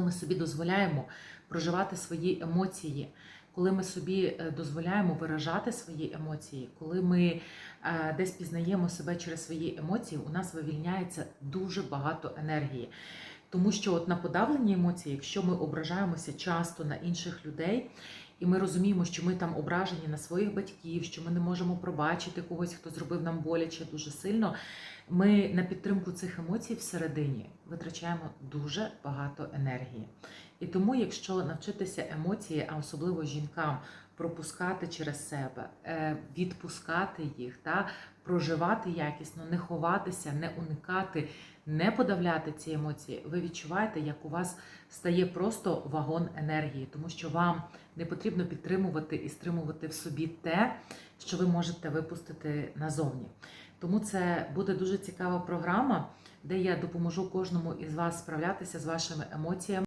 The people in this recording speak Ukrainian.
ми собі дозволяємо проживати свої емоції, коли ми собі е, дозволяємо виражати свої емоції, коли ми е, десь пізнаємо себе через свої емоції, у нас вивільняється дуже багато енергії. Тому що от на подавлені емоції, якщо ми ображаємося часто на інших людей, і ми розуміємо, що ми там ображені на своїх батьків, що ми не можемо пробачити когось, хто зробив нам боляче дуже сильно. Ми на підтримку цих емоцій всередині витрачаємо дуже багато енергії. І тому, якщо навчитися емоції, а особливо жінкам, пропускати через себе, е, відпускати їх, та проживати якісно, не ховатися, не уникати, не подавляти ці емоції, ви відчуваєте, як у вас стає просто вагон енергії, тому що вам не потрібно підтримувати і стримувати в собі те, що ви можете випустити назовні. Тому це буде дуже цікава програма, де я допоможу кожному із вас справлятися з вашими емоціями.